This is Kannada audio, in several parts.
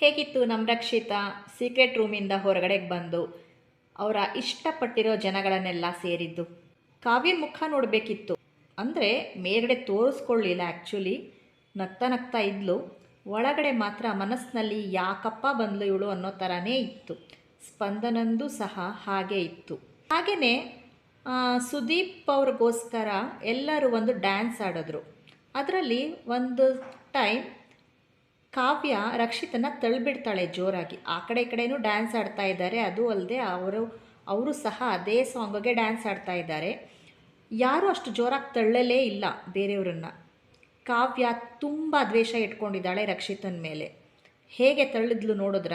ಹೇಗಿತ್ತು ನಮ್ಮ ರಕ್ಷಿತ ಸೀಕ್ರೆಟ್ ರೂಮಿಂದ ಹೊರಗಡೆಗೆ ಬಂದು. ಅವರ ಇಷ್ಟಪಟ್ಟಿರೋ ಜನಗಳನ್ನೆಲ್ಲ ಸೇರಿದ್ದು. ಕಾವ್ಯ ಮುಖ ನೋಡಬೇಕಿತ್ತು. ಅಂದರೆ ಮೇಲ್ಗಡೆ ತೋರಿಸ್ಕೊಳ್ಳಿಲ್ಲ ಆ್ಯಕ್ಚುಲಿ ನಗ್ತಾ ನಗ್ತಾ ಇದ್ಲು. ಒಳಗಡೆ ಮಾತ್ರ ಮನಸ್ಸಿನಲ್ಲಿ ಯಾಕಪ್ಪ ಬಂದ್ಲು ಇವಳು ಅನ್ನೋ ಥರನೇ ಇತ್ತು. ಸ್ಪಂದನಂದು ಸಹ ಹಾಗೆ ಇತ್ತು. ಹಾಗೆಯೇ ಸುದೀಪ್ ಅವ್ರಿಗೋಸ್ಕರ ಎಲ್ಲರೂ ಒಂದು ಡ್ಯಾನ್ಸ್ ಆಡಿದ್ರು. ಅದರಲ್ಲಿ ಒಂದು ಟೈಮ್ ಕಾವ್ಯ ರಕ್ಷಿತನ ತಳ್ಳಿಬಿಡ್ತಾಳೆ ಜೋರಾಗಿ. ಆ ಕಡೆ ಈ ಕಡೆನೂ ಡ್ಯಾನ್ಸ್ ಆಡ್ತಾ ಇದ್ದಾರೆ. ಅದು ಅಲ್ಲದೆ ಅವರು ಅವರು ಸಹ ಅದೇ ಸಾಂಗ್ಗೆ ಡ್ಯಾನ್ಸ್ ಆಡ್ತಾ ಇದ್ದಾರೆ. ಯಾರೂ ಅಷ್ಟು ಜೋರಾಗಿ ತಳ್ಳಲೇ ಇಲ್ಲ ಬೇರೆಯವರನ್ನು. ಕಾವ್ಯ ತುಂಬ ದ್ವೇಷ ಇಟ್ಕೊಂಡಿದ್ದಾಳೆ ರಕ್ಷಿತನ ಮೇಲೆ. ಹೇಗೆ ತಳ್ಳಿದ್ಲು ನೋಡಿದ್ರ?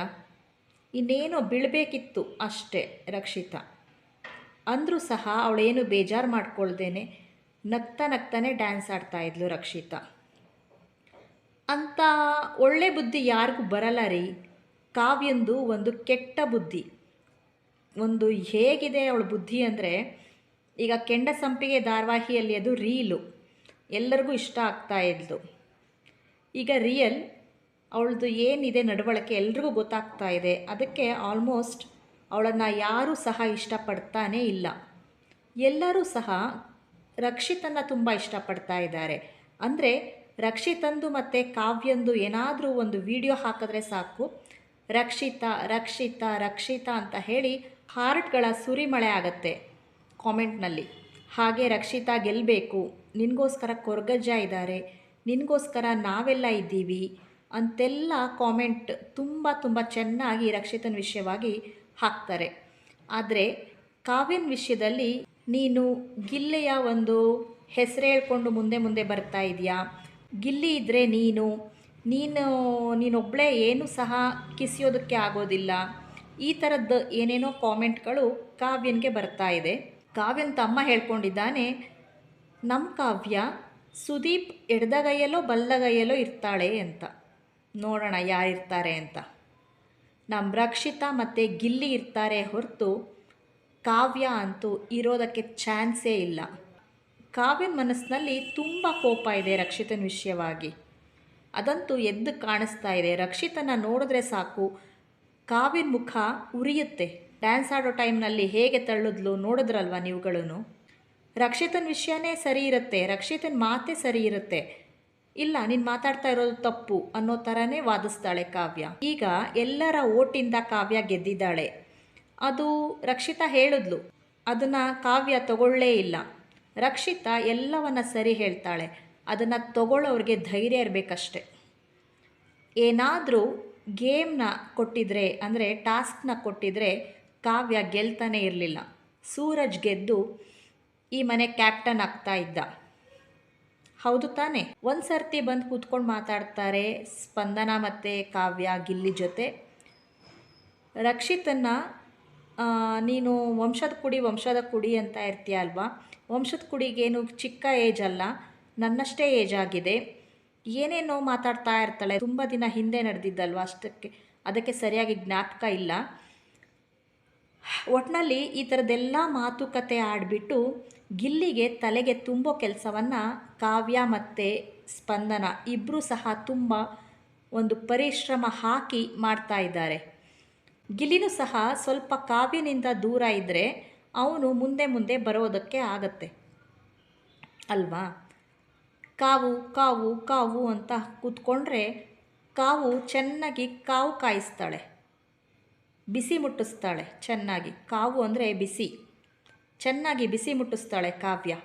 ಇನ್ನೇನೋ ಬೀಳಬೇಕಿತ್ತು ಅಷ್ಟೇ ರಕ್ಷಿತ. ಅಂದರೂ ಸಹ ಅವಳೇನು ಬೇಜಾರು ಮಾಡ್ಕೊಳ್ದೇನೆ ನಗ್ತಾ ನಗ್ತಾನೆ ಡ್ಯಾನ್ಸ್ ಆಡ್ತಾ ಇದ್ಲು ರಕ್ಷಿತಾ. ಅಂಥ ಒಳ್ಳೆ ಬುದ್ಧಿ ಯಾರಿಗೂ ಬರಲ್ಲ ರೀ. ಕಾವ್ಯಂದು ಒಂದು ಕೆಟ್ಟ ಬುದ್ಧಿ. ಒಂದು ಹೇಗಿದೆ ಅವಳ ಬುದ್ಧಿ ಅಂದರೆ, ಈಗ ಕೆಂಡ ಸಂಪಿಗೆ ಧಾರಾವಾಹಿಯಲ್ಲಿ ಅದು ರೀಲು. ಎಲ್ಲರಿಗೂ ಇಷ್ಟ ಆಗ್ತಾ ಇದ್ಲು. ಈಗ ರಿಯಲ್, ಅವಳದು ಏನಿದೆ ನಡವಳಿಕೆ ಎಲ್ರಿಗೂ ಗೊತ್ತಾಗ್ತಾ ಇದೆ. ಅದಕ್ಕೆ ಆಲ್ಮೋಸ್ಟ್ ಅವಳನ್ನು ಯಾರೂ ಸಹ ಇಷ್ಟಪಡ್ತಾನೇ ಇಲ್ಲ. ಎಲ್ಲರೂ ಸಹ ರಕ್ಷಿತನ್ನು ತುಂಬ ಇಷ್ಟಪಡ್ತಾ ಇದ್ದಾರೆ. ಅಂದರೆ ರಕ್ಷಿತಂದು ಮತ್ತು ಕಾವ್ಯಂದು ಏನಾದರೂ ಒಂದು ವಿಡಿಯೋ ಹಾಕಿದ್ರೆ ಸಾಕು. ರಕ್ಷಿತಾ ರಕ್ಷಿತಾ ರಕ್ಷಿತಾ ಅಂತ ಹೇಳಿ ಹಾರ್ಟ್ಗಳ ಸುರಿಮಳೆ ಆಗತ್ತೆ ಕಾಮೆಂಟ್ನಲ್ಲಿ. ಹಾಗೆ ರಕ್ಷಿತಾ ಗೆಲ್ಲಬೇಕು ನಿನಗೋಸ್ಕರ ಕೊರ್ಗಜ್ಜ ಇದ್ದಾರೆ, ನಿನಗೋಸ್ಕರ ನಾವೆಲ್ಲ ಇದ್ದೀವಿ ಅಂತೆಲ್ಲ ಕಾಮೆಂಟ್ ತುಂಬ ತುಂಬ ಚೆನ್ನಾಗಿ ರಕ್ಷಿತನ ವಿಷಯವಾಗಿ ಹಾಕ್ತಾರೆ. ಆದರೆ ಕಾವ್ಯನ ವಿಷಯದಲ್ಲಿ ನೀನು ಗಿಲ್ಲೆಯ ಒಂದು ಹೆಸರು ಹೇಳ್ಕೊಂಡು ಮುಂದೆ ಮುಂದೆ ಬರ್ತಾ ಇದೆಯಾ? ಗಿಲ್ಲಿ ಇದ್ದರೆ ನೀನು ನೀನು ನೀನೊಬ್ಬಳೇ ಏನು ಸಹ ಕಿಸಿಯೋದಕ್ಕೆ ಆಗೋದಿಲ್ಲ. ಈ ಥರದ್ದು ಏನೇನೋ ಕಾಮೆಂಟ್ಗಳು ಕಾವ್ಯನಿಗೆ ಬರ್ತಾ ಇದೆ. ಕಾವ್ಯನ ತಮ್ಮ ಹೇಳ್ಕೊಂಡಿದ್ದಾನೆ ನಮ್ಮ ಕಾವ್ಯ ಸುದೀಪ್ ಎಡದಗೈಯಲ್ಲೋ ಬಲ್ಲಗೈಯಲ್ಲೋ ಇರ್ತಾಳೆ ಅಂತ. ನೋಡೋಣ ಯಾರಿರ್ತಾರೆ ಅಂತ. ನಮ್ಮ ರಕ್ಷಿತಾ ಮತ್ತು ಗಿಲ್ಲಿ ಇರ್ತಾರೆ ಹೊರತು ಕಾವ್ಯ ಅಂತೂ ಇರೋದಕ್ಕೆ ಚಾನ್ಸೇ ಇಲ್ಲ. ಕಾವ್ಯನ ಮನಸ್ಸಿನಲ್ಲಿ ತುಂಬ ಕೋಪ ಇದೆ ರಕ್ಷಿತನ ವಿಷಯವಾಗಿ. ಅದಂತೂ ಎದ್ದು ಕಾಣಿಸ್ತಾ ಇದೆ. ರಕ್ಷಿತನ ನೋಡಿದ್ರೆ ಸಾಕು, ಕಾವ್ಯನ ಮುಖ ಉರಿಯುತ್ತೆ. ಡ್ಯಾನ್ಸ್ ಆಡೋ ಟೈಮ್ನಲ್ಲಿ ಹೇಗೆ ತಳ್ಳಿದ್ಲು ನೋಡಿದ್ರಲ್ವ ನೀವುಗಳೂ ರಕ್ಷಿತನ ವಿಷಯನೇ ಸರಿ ಇರುತ್ತೆ, ರಕ್ಷಿತನ ಮಾತೇ ಸರಿ ಇರುತ್ತೆ. ಇಲ್ಲ, ನೀನು ಮಾತಾಡ್ತಾ ಇರೋದು ತಪ್ಪು ಅನ್ನೋ ಥರನೇ ವಾದಿಸ್ತಾಳೆ ಕಾವ್ಯ. ಈಗ ಎಲ್ಲರ ಓಟಿಂದ ಕಾವ್ಯ ಗೆದ್ದಿದ್ದಾಳೆ. ಅದು ರಕ್ಷಿತಾ ಹೇಳಿದ್ಲು. ಅದನ್ನು ಕಾವ್ಯ ತಗೊಳ್ಳೇ ಇಲ್ಲ. ರಕ್ಷಿತಾ ಎಲ್ಲವನ್ನು ಸರಿ ಹೇಳ್ತಾಳೆ. ಅದನ್ನು ತಗೊಳ್ಳೋರಿಗೆ ಧೈರ್ಯ ಇರಬೇಕಷ್ಟೆ. ಏನಾದರೂ ಗೇಮ್ನ ಕೊಟ್ಟಿದ್ರೆ, ಅಂದರೆ ಟಾಸ್ಕ್ನ ಕೊಟ್ಟಿದ್ರೆ ಕಾವ್ಯ ಗೆಲ್ತಾನೆ ಇರಲಿಲ್ಲ. ಸೂರಜ್ ಗೆದ್ದು ಈ ಮನೆ ಕ್ಯಾಪ್ಟನ್ ಆಗ್ತಾ ಇದ್ದ. ಹೌದು ತಾನೆ? ಒಂದು ಸರ್ತಿ ಬಂದು ಕೂತ್ಕೊಂಡು ಮಾತಾಡ್ತಾರೆ ಸ್ಪಂದನ ಮತ್ತು ಕಾವ್ಯ ಗಿಲ್ಲಿ ಜೊತೆ. ರಕ್ಷಿತನ್ನ ನೀನು ವಂಶದ ಕುಡಿ ವಂಶದ ಕುಡಿ ಅಂತ ಇರ್ತೀಯ ಅಲ್ವಾ? ವಂಶದ ಕುಡಿಗೇನು ಚಿಕ್ಕ ಏಜ್ ಅಲ್ಲ, ನನ್ನಷ್ಟೇ ಏಜ್ ಆಗಿದೆ. ಏನೇನೋ ಮಾತಾಡ್ತಾ ಇರ್ತಾಳೆ. ತುಂಬ ದಿನ ಹಿಂದೆ ನಡೆದಿದ್ದಲ್ವ ಅಷ್ಟಕ್ಕೆ. ಅದಕ್ಕೆ ಸರಿಯಾಗಿ ಜ್ಞಾಪಕ ಇಲ್ಲ. ಒಟ್ಟಿನಲ್ಲಿ ಈ ಥರದ್ದೆಲ್ಲ ಮಾತುಕತೆ ಆಡಿಬಿಟ್ಟು ಗಿಲ್ಲಿಗೆ ತಲೆಗೆ ತುಂಬೋ ಕೆಲಸವನ್ನು ಕಾವ್ಯ ಮತ್ತು ಸ್ಪಂದನ ಇಬ್ಬರೂ ಸಹ ತುಂಬ ಒಂದು ಪರಿಶ್ರಮ ಹಾಕಿ ಮಾಡ್ತಾ ಇದ್ದಾರೆ. ಗಿಲ್ಲಿನೂ ಸಹ ಸ್ವಲ್ಪ ಕಾವ್ಯನಿಂದ ದೂರ ಇದ್ದರೆ ಅವನು ಮುಂದೆ ಮುಂದೆ ಬರೋದಕ್ಕೆ ಆಗತ್ತೆ. ಅಲ್ವಾ? ಕಾವು ಕಾವು ಕಾವು ಅಂತ ಕೂತ್ಕೊಂಡ್ರೆ ಕಾವು ಚೆನ್ನಾಗಿ ಕಾವು ಕಾಯಿಸ್ತಾಳೆ. ಬಿಸಿ ಮುಟ್ಟಿಸ್ತಾಳೆ ಚೆನ್ನಾಗಿ. ಕಾವು ಅಂದರೆ ಬಿಸಿ. ಚೆನ್ನಾಗಿ ಬಿಸಿ ಮುಟ್ಟಿಸ್ತಾಳೆ ಕಾವ್ಯ.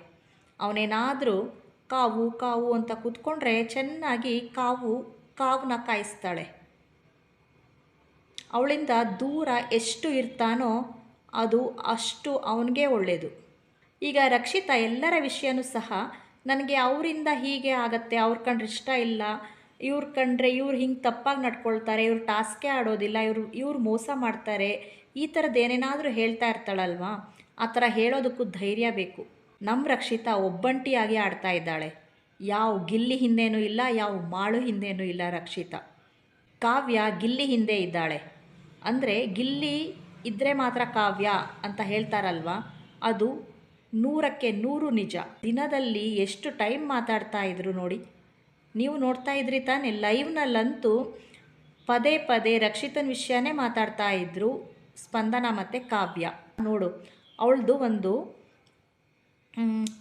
ಅವನೇನಾದರೂ ಕಾವು ಕಾವು ಅಂತ ಕೂತ್ಕೊಂಡ್ರೆ ಚೆನ್ನಾಗಿ ಕಾವು ಕಾವನ್ನ ಕಾಯಿಸ್ತಾಳೆ. ಅವಳಿಂದ ದೂರ ಎಷ್ಟು ಇರ್ತಾನೋ ಅದು ಅಷ್ಟು ಅವನಿಗೆ ಒಳ್ಳೆಯದು ಈಗ ರಕ್ಷಿತಾ ಎಲ್ಲರ ವಿಷಯನೂ ಸಹ ನನಗೆ ಅವರಿಂದ ಹೀಗೆ ಆಗತ್ತೆ, ಅವ್ರ ಕಂಡ್ರೆ ಇಷ್ಟ ಇಲ್ಲ, ಇವ್ರು ಕಂಡ್ರೆ ಇವ್ರು ಹಿಂಗೆ ತಪ್ಪಾಗಿ ನಡ್ಕೊಳ್ತಾರೆ, ಇವ್ರು ಟಾಸ್ಕೆ ಆಡೋದಿಲ್ಲ, ಇವರು, ಇವ್ರು ಮೋಸ ಮಾಡ್ತಾರೆ, ಈ ಥರದ್ದು ಏನೇನಾದರೂ ಹೇಳ್ತಾ ಇರ್ತಾಳಲ್ವಾ? ಆ ಥರ ಹೇಳೋದಕ್ಕೂ ಧೈರ್ಯ ಬೇಕು. ನಮ್ಮ ರಕ್ಷಿತಾ ಒಬ್ಬಂಟಿಯಾಗಿ ಆಡ್ತಾ ಇದ್ದಾಳೆ. ಯಾವ ಗಿಲ್ಲಿ ಹಿಂದೇನೂ ಇಲ್ಲ, ಯಾವ ಮಾಳು ಹಿಂದೇನೂ ಇಲ್ಲ ರಕ್ಷಿತಾ. ಕಾವ್ಯ ಗಿಲ್ಲಿ ಹಿಂದೆ ಇದ್ದಾಳೆ. ಅಂದರೆ ಗಿಲ್ಲಿ ಇದ್ದರೆ ಮಾತ್ರ ಕಾವ್ಯ ಅಂತ ಹೇಳ್ತಾರಲ್ವ? ಅದು ನೂರಕ್ಕೆ ನೂರು ನಿಜ. ದಿನದಲ್ಲಿ ಎಷ್ಟು ಟೈಮ್ ಮಾತಾಡ್ತಾ ಇದ್ರು ನೋಡಿ. ನೀವು ನೋಡ್ತಾ ಇದ್ರಿ ತಾನೇ, ಲೈವ್ನಲ್ಲಂತೂ ಪದೇ ಪದೇ ರಕ್ಷಿತನ ವಿಷಯನೇ ಮಾತಾಡ್ತಾ ಇದ್ರು ಸ್ಪಂದನ ಮತ್ತು ಕಾವ್ಯ. ನೋಡು, ಅವಳದು ಒಂದು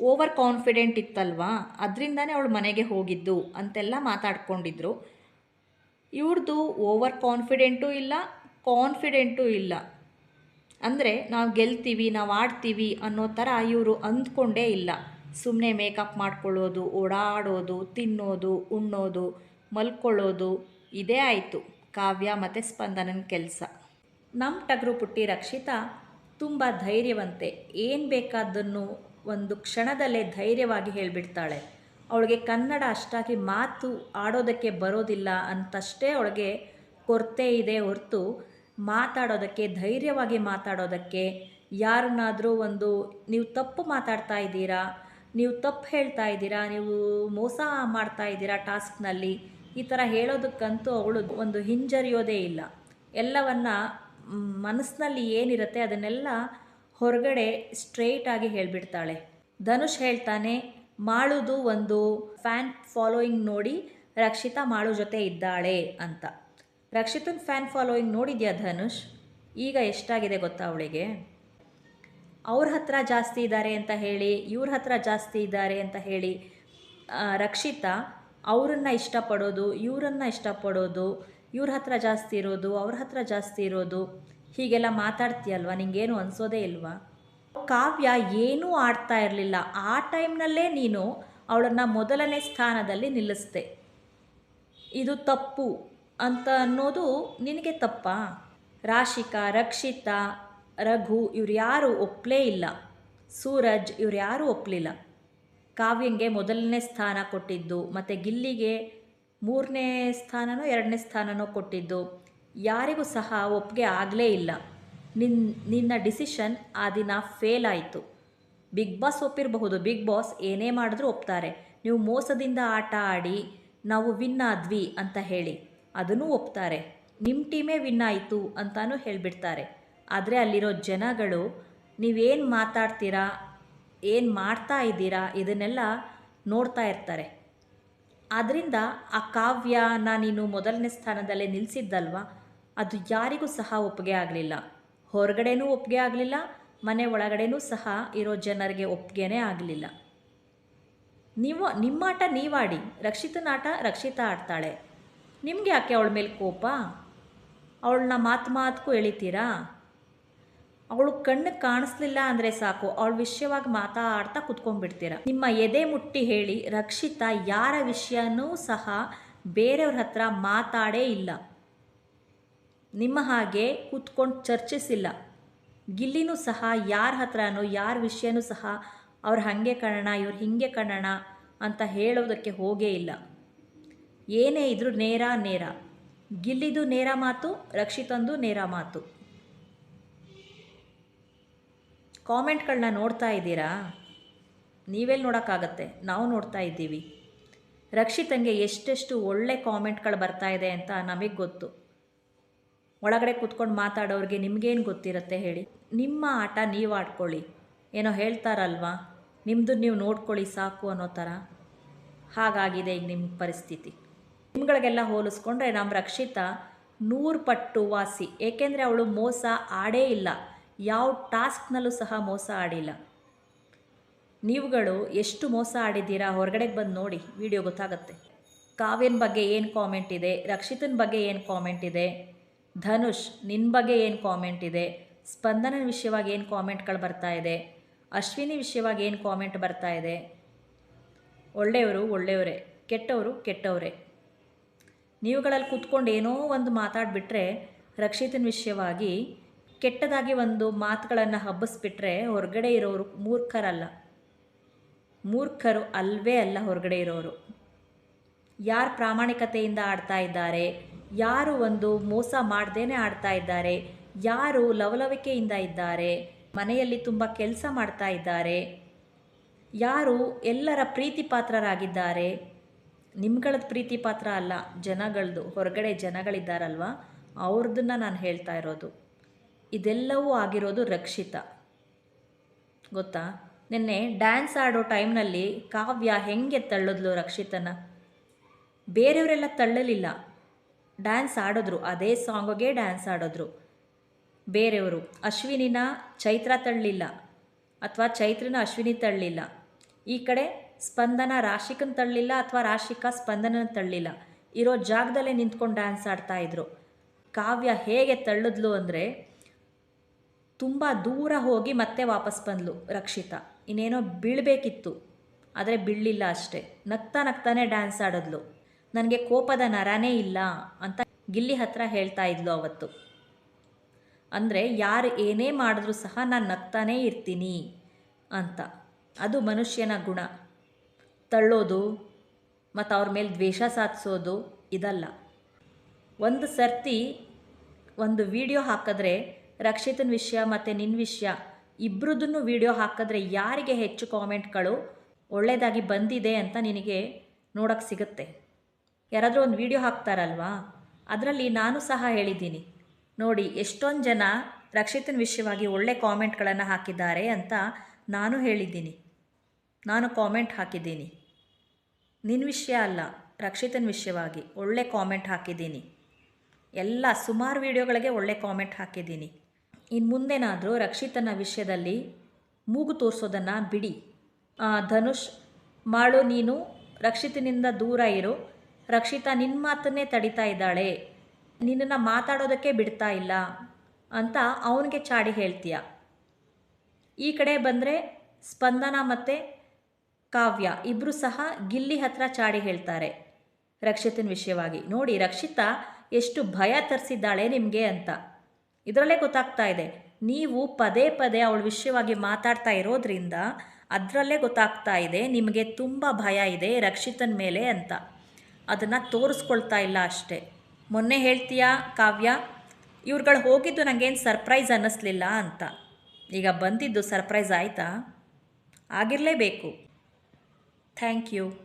ಓವರ್ ಕಾನ್ಫಿಡೆಂಟ್ ಇತ್ತಲ್ವಾ? ಅದರಿಂದನೇ ಅವಳು ಮನೆಗೆ ಹೋಗಿದ್ದು ಅಂತೆಲ್ಲ ಮಾತಾಡ್ಕೊಂಡಿದ್ರು. ಇವ್ರದ್ದು ಓವರ್ ಕಾನ್ಫಿಡೆಂಟೂ ಇಲ್ಲ ಕಾನ್ಫಿಡೆಂಟೂ ಇಲ್ಲ. ಅಂದರೆ ನಾವು ಗೆಲ್ತೀವಿ, ನಾವು ಆಡ್ತೀವಿ ಅನ್ನೋ ಥರ ಇವರು ಅಂದ್ಕೊಂಡೇ ಇಲ್ಲ. ಸುಮ್ಮನೆ ಮೇಕಪ್ ಮಾಡ್ಕೊಳ್ಳೋದು, ಓಡಾಡೋದು, ತಿನ್ನೋದು, ಉಣ್ಣೋದು, ಮಲ್ಕೊಳ್ಳೋದು, ಇದೇ ಆಯಿತು. ಕಾವ್ಯ ಮತ್ತು ಸ್ಪಂದನನ ಕೆಲಸ. ನಮ್ಮ ಟಗರು ಪುಟ್ಟಿ ರಕ್ಷಿತಾ ತುಂಬ ಧೈರ್ಯವಂತೆ. ಏನು ಬೇಕಾದ್ದನ್ನು ಒಂದು ಕ್ಷಣದಲ್ಲೇ ಧೈರ್ಯವಾಗಿ ಹೇಳಿಬಿಡ್ತಾಳೆ. ಅವಳಿಗೆ ಕನ್ನಡ ಅಷ್ಟಾಗಿ ಮಾತು ಆಡೋದಕ್ಕೆ ಬರೋದಿಲ್ಲ ಅಂತಷ್ಟೇ ಅವಳಿಗೆ ಕೊರತೆ ಇದೆ ಹೊರತು ಮಾತಾಡೋದಕ್ಕೆ, ಧೈರ್ಯವಾಗಿ ಮಾತಾಡೋದಕ್ಕೆ ಯಾರನ್ನಾದರೂ ಒಂದು, ನೀವು ತಪ್ಪು ಮಾತಾಡ್ತಾ ಇದ್ದೀರಾ? ನೀವು ತಪ್ಪು ಹೇಳ್ತಾ ಇದ್ದೀರಾ? ನೀವು ಮೋಸ ಮಾಡ್ತಾ ಇದ್ದೀರಾ ಟಾಸ್ಕ್ನಲ್ಲಿ? ಈ ಥರ ಹೇಳೋದಕ್ಕಂತೂ ಅವಳು ಒಂದು ಹಿಂಜರಿಯೋದೇ ಇಲ್ಲ. ಎಲ್ಲವನ್ನ ಮನಸ್ಸಿನಲ್ಲಿ ಏನಿರುತ್ತೆ ಅದನ್ನೆಲ್ಲ ಹೊರಗಡೆ ಸ್ಟ್ರೈಟಾಗಿ ಹೇಳಿಬಿಡ್ತಾಳೆ. ಧನುಷ್ ಹೇಳ್ತಾನೆ, ಮಾಳುದು ಒಂದು ಫ್ಯಾನ್ ಫಾಲೋಯಿಂಗ್ ನೋಡಿ ರಕ್ಷಿತಾ ಮಾಳು ಜೊತೆ ಇದ್ದಾಳೆ ಅಂತ. ರಕ್ಷಿತನ ಫ್ಯಾನ್ ಫಾಲೋಯಿಂಗ್ ನೋಡಿದ್ಯಾ ಧನುಷ್? ಈಗ ಎಷ್ಟಾಗಿದೆ ಗೊತ್ತಾ ಅವಳಿಗೆ? ಅವ್ರ ಹತ್ರ ಜಾಸ್ತಿ ಇದ್ದಾರೆ ಅಂತ ಹೇಳಿ, ಇವ್ರ ಹತ್ರ ಜಾಸ್ತಿ ಇದ್ದಾರೆ ಅಂತ ಹೇಳಿ ರಕ್ಷಿತಾ, ಅವರನ್ನು ಇಷ್ಟಪಡೋದು, ಇವರನ್ನ ಇಷ್ಟಪಡೋದು, ಇವ್ರ ಹತ್ರ ಜಾಸ್ತಿ ಇರೋದು, ಅವ್ರ ಹತ್ರ ಜಾಸ್ತಿ ಇರೋದು, ಹೀಗೆಲ್ಲ ಮಾತಾಡ್ತೀಯಲ್ವಾ? ನಿಂಗೇನು ಅನಿಸೋದೇ ಇಲ್ವಾ? ಕಾವ್ಯ ಏನೂ ಆಡ್ತಾ ಇರಲಿಲ್ಲ. ಆ ಟೈಮ್ನಲ್ಲೇ ನೀನು ಅವಳನ್ನು ಮೊದಲನೇ ಸ್ಥಾನದಲ್ಲಿ ನಿಲ್ಲಿಸ್ದೆ. ಇದು ತಪ್ಪು. ಅಂತ ಅನ್ನೋದು ನಿನಗೆ ತಪ್ಪಾ. ರಾಶಿಕಾ, ರಕ್ಷಿತಾ, ರಘು ಇವ್ರು ಯಾರು ಒಪ್ಪಲೇ ಇಲ್ಲ. ಸೂರಜ್ ಇವ್ರು ಯಾರೂ ಒಪ್ಪಲಿಲ್ಲ ಕಾವ್ಯಂಗೆ ಮೊದಲನೇ ಸ್ಥಾನ ಕೊಟ್ಟಿದ್ದು, ಮತ್ತು ಗಿಲ್ಲಿಗೆ ಮೂರನೇ ಸ್ಥಾನನೋ ಎರಡನೇ ಸ್ಥಾನನೋ ಕೊಟ್ಟಿದ್ದು. ಯಾರಿಗೂ ಸಹ ಒಪ್ಪಿಗೆ ಆಗಲೇ ಇಲ್ಲ. ನಿನ್, ನಿನ್ನ ಡಿಸಿಷನ್ ಆ ದಿನ ಫೇಲ್ ಆಯಿತು. ಬಿಗ್ ಬಾಸ್ ಒಪ್ಪಿರಬಹುದು, ಬಿಗ್ ಬಾಸ್ ಏನೇ ಮಾಡಿದ್ರೂ ಒಪ್ತಾರೆ. ನೀವು ಮೋಸದಿಂದ ಆಟ ಆಡಿ, ನಾವು ವಿನ್ ಆದ್ವಿ ಅಂತ ಹೇಳಿ. ಅದನ್ನೂ ಒಪ್ತಾರೆ. ನಿಮ್ಮ ಟೀಮೇ ವಿನ್ ಆಯಿತು ಅಂತಾನೂ ಹೇಳಿಬಿಡ್ತಾರೆ. ಆದರೆ ಅಲ್ಲಿರೋ ಜನಗಳು, ನೀವೇನು ಮಾತಾಡ್ತೀರಾ? ಏನು ಮಾಡ್ತಾ ಇದ್ದೀರಾ? ಇದನ್ನೆಲ್ಲ ನೋಡ್ತಾ ಇರ್ತಾರೆ. ಆದ್ದರಿಂದ ಆ ಕಾವ್ಯ ನೀನು ಮೊದಲನೇ ಸ್ಥಾನದಲ್ಲೇ ನಿಲ್ಲಿಸಿದ್ದಲ್ವ ಅದು ಯಾರಿಗೂ ಸಹ ಒಪ್ಪಿಗೆ ಆಗಲಿಲ್ಲ. ಹೊರಗಡೆನೂ ಒಪ್ಪಿಗೆ ಆಗಲಿಲ್ಲ, ಮನೆ ಒಳಗಡೆನೂ ಸಹ ಇರೋ ಜನರಿಗೆ ಒಪ್ಪಿಗೆನೇ ಆಗಲಿಲ್ಲ. ನೀವು, ನಿಮ್ಮಾಟ ನೀವಾಡಿ. ರಕ್ಷಿತನಾಟ ರಕ್ಷಿತಾ ಆಡ್ತಾಳೆ. ನಿಮಗೆ ಯಾಕೆ ಅವಳ ಮೇಲೆ ಕೋಪ? ಅವಳನ್ನ ಮಾತು ಮಾತಕ್ಕೂ ಎಳಿತೀರಾ? ಅವಳು ಕಣ್ಣು ಕಾಣಿಸ್ಲಿಲ್ಲ ಅಂದರೆ ಸಾಕು. ಅವಳ ವಿಷಯವಾಗಿ ಮಾತಾಡ್ತಾ ಕುತ್ಕೊಂಡ್ಬಿಡ್ತೀರ? ನಿಮ್ಮ ಎದೆ ಮುಟ್ಟಿ ಹೇಳಿ ರಕ್ಷಿತಾ ಯಾರ ವಿಷಯನೂ ಸಹ ಬೇರೆಯವ್ರ ಹತ್ರ ಮಾತಾಡೇ ಇಲ್ಲ. ನಿಮ್ಮ ಹಾಗೆ ಕೂತ್ಕೊಂಡು ಚರ್ಚಿಸಿಲ್ಲ. ಗಿಲ್ಲಿನೂ ಸಹ ಯಾರ ಹತ್ರನೂ, ಯಾರ ವಿಷಯನೂ ಸಹ ಅವ್ರು ಹಾಗೆ ಕಾಣೋಣ, ಇವ್ರು ಹಿಂಗೆ ಕಾಣೋಣ ಅಂತ ಹೇಳೋದಕ್ಕೆ ಹೋಗೇ ಇಲ್ಲ. ಏನೇ ಇದ್ರೂ ನೇರ ನೇರ. ಗಿಲ್ಲಿದು ನೇರ ಮಾತು, ರಕ್ಷಿತಂದು ನೇರ ಮಾತು. ಕಾಮೆಂಟ್ಗಳನ್ನ ನೋಡ್ತಾ ಇದ್ದೀರಾ? ನೀವೆಲ್ಲಿ ನೋಡೋಕ್ಕಾಗತ್ತೆ? ನಾವು ನೋಡ್ತಾ ಇದ್ದೀವಿ. ರಕ್ಷಿತಂಗೆ ಎಷ್ಟೆಷ್ಟು ಒಳ್ಳೆ ಕಾಮೆಂಟ್ಗಳು ಬರ್ತಾ ಇದೆ ಅಂತ ನಮಗೆ ಗೊತ್ತು. ಒಳಗಡೆ ಕೂತ್ಕೊಂಡು ಮಾತಾಡೋರಿಗೆ ನಿಮಗೇನು ಗೊತ್ತಿರುತ್ತೆ ಹೇಳಿ. ನಿಮ್ಮ ಆಟ ನೀವು ಆಡ್ಕೊಳ್ಳಿ. ಏನೋ ಹೇಳ್ತಾರಲ್ವಾ? ನಿಮ್ಮದು ನೀವು ನೋಡ್ಕೊಳ್ಳಿ ಸಾಕು ಅನ್ನೋ ಥರ. ಹಾಗಾಗಿದೆ ಈಗ ನಿಮ್ಮ ಪರಿಸ್ಥಿತಿ. ನಿಮ್ಗಳಿಗೆಲ್ಲ ಹೋಲಿಸ್ಕೊಂಡ್ರೆ ನಮ್ಮ ರಕ್ಷಿತಾ ನೂರು ಪಟ್ಟು ವಾಸಿ. ಏಕೆಂದರೆ ಅವಳು ಮೋಸ ಆಡೇ ಇಲ್ಲ. ಯಾವ ಟಾಸ್ಕ್ನಲ್ಲೂ ಸಹ ಮೋಸ ಆಡಿಲ್ಲ. ನೀವುಗಳು ಎಷ್ಟು ಮೋಸ ಆಡಿದ್ದೀರಾ ಹೊರಗಡೆಗೆ ಬಂದು ನೋಡಿ ವಿಡಿಯೋ ಗೊತ್ತಾಗುತ್ತೆ. ಕಾವ್ಯನ ಬಗ್ಗೆ ಏನು ಕಾಮೆಂಟ್ ಇದೆ? ರಕ್ಷಿತನ ಬಗ್ಗೆ ಏನು ಕಾಮೆಂಟ್ ಇದೆ? ಧನುಷ್ ನಿನ್ನ ಬಗ್ಗೆ ಏನು ಕಾಮೆಂಟ್ ಇದೆ? ಸ್ಪಂದನ ವಿಷಯವಾಗಿ ಏನು ಕಾಮೆಂಟ್ಗಳು ಬರ್ತಾ ಇದೆ? ಅಶ್ವಿನಿ ವಿಷಯವಾಗಿ ಏನು ಕಾಮೆಂಟ್ ಬರ್ತಾ ಇದೆ? ಒಳ್ಳೆಯವರು ಒಳ್ಳೆಯವರೇ, ಕೆಟ್ಟವರು ಕೆಟ್ಟವರೇ. ನೀವುಗಳಲ್ಲಿ ಕೂತ್ಕೊಂಡು ಏನೋ ಒಂದು ಮಾತಾಡಿಬಿಟ್ರೆ ರಕ್ಷಿತನ ವಿಷಯವಾಗಿ ಕೆಟ್ಟದಾಗಿ ಒಂದು ಮಾತುಗಳನ್ನು ಹಬ್ಬಿಸ್ಬಿಟ್ರೆ ಹೊರಗಡೆ ಇರೋರು ಮೂರ್ಖರಲ್ಲ. ಮೂರ್ಖರು ಅಲ್ವೇ ಅಲ್ಲ ಹೊರಗಡೆ ಇರೋರು. ಯಾರು ಪ್ರಾಮಾಣಿಕತೆಯಿಂದ ಆಡ್ತಾ ಇದ್ದಾರೆ, ಯಾರು ಒಂದು ಮೋಸ ಮಾಡ್ದೇನೆ ಆಡ್ತಾ ಇದ್ದಾರೆ, ಯಾರು ಲವಲವಿಕೆಯಿಂದ ಇದ್ದಾರೆ, ಮನೆಯಲ್ಲಿ ತುಂಬ ಕೆಲಸ ಮಾಡ್ತಾ ಇದ್ದಾರೆ, ಯಾರು ಎಲ್ಲರ ಪ್ರೀತಿ ಪಾತ್ರರಾಗಿದ್ದಾರೆ ನಿಮ್ಗಳದ್ದು ಪ್ರೀತಿ ಪಾತ್ರ ಅಲ್ಲ ಜನಗಳದ್ದು ಹೊರಗಡೆ ಜನಗಳಿದ್ದಾರಲ್ವ? ಅವ್ರದನ್ನ ನಾನು ಹೇಳ್ತಾ ಇರೋದು. ಇದೆಲ್ಲವೂ ಆಗಿರೋದು ರಕ್ಷಿತ. ಗೊತ್ತಾ? ನಿನ್ನೆ ಡ್ಯಾನ್ಸ್ ಆಡೋ ಟೈಮ್ನಲ್ಲಿ ಕಾವ್ಯ ಹೆಂಗೆ ತಳ್ಳಿದ್ಲು ರಕ್ಷಿತನ? ಬೇರೆಯವರೆಲ್ಲ ತಳ್ಳಲಿಲ್ಲ. ಡ್ಯಾನ್ಸ್ ಆಡಿದ್ರು, ಅದೇ ಸಾಂಗಿಗೆ ಡ್ಯಾನ್ಸ್ ಆಡಿದ್ರು. ಬೇರೆಯವರು, ಅಶ್ವಿನಿನ ಚೈತ್ರ ತಳ್ಳಲಿಲ್ಲ ಅಥವಾ ಚೈತ್ರನ ಅಶ್ವಿನಿ ತಳ್ಳಲಿಲ್ಲ ಈ ಕಡೆ ಸ್ಪಂದನ ರಾಶಿಕನ್ ತಳ್ಳಿಲ್ಲ ಅಥವಾ ರಾಶಿಕಾ ಸ್ಪಂದನನ ತಳ್ಳಿಲ್ಲ. ಇರೋ ಜಾಗದಲ್ಲೇ ನಿಂತ್ಕೊಂಡು ಡ್ಯಾನ್ಸ್ ಆಡ್ತಾ ಇದ್ರು. ಕಾವ್ಯ ಹೇಗೆ ತಳ್ಳಿದ್ಲು ಅಂದರೆ, ತುಂಬ ದೂರ ಹೋಗಿ ಮತ್ತೆ ವಾಪಸ್ ಬಂದ್ಲು ರಕ್ಷಿತಾ. ಇನ್ನೇನೋ ಬೀಳಬೇಕಿತ್ತು. ಆದರೆ ಬೀಳಲಿಲ್ಲ ಅಷ್ಟೇ. ನಗ್ತಾ ನಗ್ತಾನೆ ಡ್ಯಾನ್ಸ್ ಆಡಿದ್ಲು. ನನಗೆ ಕೋಪದ ನರನೇ ಇಲ್ಲ ಅಂತ ಗಿಲ್ಲಿ ಹತ್ರ ಹೇಳ್ತಾ ಇದ್ಲು ಅವತ್ತು. ಅಂದರೆ, ಯಾರು ಏನೇ ಮಾಡಿದ್ರೂ ಸಹ ನಾನು ನಗ್ತಾನೇ ಇರ್ತೀನಿ ಅಂತ. ಅದು ಮನುಷ್ಯನ ಗುಣ. ತಳ್ಳೋದು ಮತ್ತು ಅವ್ರ ಮೇಲೆ ದ್ವೇಷ ಸಾಧಿಸೋದು ಇದಲ್ಲ. ಒಂದು ಸರ್ತಿ ಒಂದು ವಿಡಿಯೋ ಹಾಕಿದ್ರೆ ರಕ್ಷಿತನ ವಿಷಯ ಮತ್ತು ನಿನ್ನ ವಿಷಯ ಇಬ್ಬರದನ್ನು ವಿಡಿಯೋ ಹಾಕಿದ್ರೆ ಯಾರಿಗೆ ಹೆಚ್ಚು ಕಾಮೆಂಟ್ಗಳು ಒಳ್ಳೆಯದಾಗಿ ಬಂದಿದೆ ಅಂತ ನಿನಗೆ ನೋಡೋಕ್ಕೆ ಸಿಗುತ್ತೆ. ಯಾರಾದರೂ ಒಂದು ವಿಡಿಯೋ ಹಾಕ್ತಾರಲ್ವಾ? ಅದರಲ್ಲಿ ನಾನು ಸಹ ಹೇಳಿದ್ದೀನಿ. ನೋಡಿ, ಎಷ್ಟೊಂದು ಜನ ರಕ್ಷಿತನ ವಿಷಯವಾಗಿ ಒಳ್ಳೆ ಕಾಮೆಂಟ್ಗಳನ್ನು ಹಾಕಿದ್ದಾರೆ ಅಂತ ನಾನು ಹೇಳಿದ್ದೀನಿ. ನಾನು ಕಾಮೆಂಟ್ ಹಾಕಿದ್ದೀನಿ. ನಿನ್ನ ವಿಷಯ ಅಲ್ಲ, ರಕ್ಷಿತನ ವಿಷಯವಾಗಿ ಒಳ್ಳೆ ಕಾಮೆಂಟ್ ಹಾಕಿದ್ದೀನಿ. ಎಲ್ಲ ಸುಮಾರು ವಿಡಿಯೋಗಳಿಗೆ ಒಳ್ಳೆ ಕಾಮೆಂಟ್ ಹಾಕಿದ್ದೀನಿ. ಇನ್ನು ಮುಂದೇನಾದರೂ ರಕ್ಷಿತನ ವಿಷಯದಲ್ಲಿ ಮೂಗು ತೋರಿಸೋದನ್ನು ಬಿಡಿ. ಧನುಷ್ ಮಾಳು ನೀನು, ರಕ್ಷಿತನಿಂದ ದೂರ ಇರು. ರಕ್ಷಿತಾ ನಿನ್ನ ಮಾತನ್ನೇ ತಡಿತಾ ಇದ್ದಾಳೆ. ನಿನ್ನನ್ನು ಮಾತಾಡೋದಕ್ಕೆ ಬಿಡ್ತಾ ಇಲ್ಲ ಅಂತ ಅವನಿಗೆ ಚಾಡಿ ಹೇಳ್ತೀಯ. ಈ ಕಡೆ ಬಂದರೆ ಸ್ಪಂದನ ಮತ್ತು ಕಾವ್ಯ ಇಬ್ಬರು ಸಹ ಗಿಲ್ಲಿ ಹತ್ರ ಚಾಡಿ ಹೇಳ್ತಾರೆ. ರಕ್ಷಿತನ ವಿಷಯವಾಗಿ, ನೋಡಿ ರಕ್ಷಿತಾ ಎಷ್ಟು ಭಯ ತರಿಸಿದ್ದಾಳೆ ನಿಮಗೆ ಅಂತ. ಇದರಲ್ಲೇ ಗೊತ್ತಾಗ್ತಾ ಇದೆ, ನೀವು ಪದೇ ಪದೇ ಅವಳ ವಿಷಯವಾಗಿ ಮಾತಾಡ್ತಾ ಇರೋದ್ರಿಂದ ಅದರಲ್ಲೇ ಗೊತ್ತಾಗ್ತಾ ಇದೆ, ನಿಮಗೆ ತುಂಬ ಭಯ ಇದೆ ರಕ್ಷಿತನ ಮೇಲೆ ಅಂತ. ಅದನ್ನು ತೋರಿಸ್ಕೊಳ್ತಾ ಇಲ್ಲ ಅಷ್ಟೇ. ಮೊನ್ನೆ ಹೇಳ್ತೀಯಾ ಕಾವ್ಯ, ಇವ್ರುಗಳು ಹೋಗಿದ್ದು ನನಗೇನು ಸರ್ಪ್ರೈಸ್ ಅನ್ನಿಸ್ಲಿಲ್ಲ ಅಂತ. ಈಗ ಬಂದಿದ್ದು ಸರ್ಪ್ರೈಸ್ ಆಯಿತಾ? ಆಗಿರಲೇಬೇಕು. Thank you.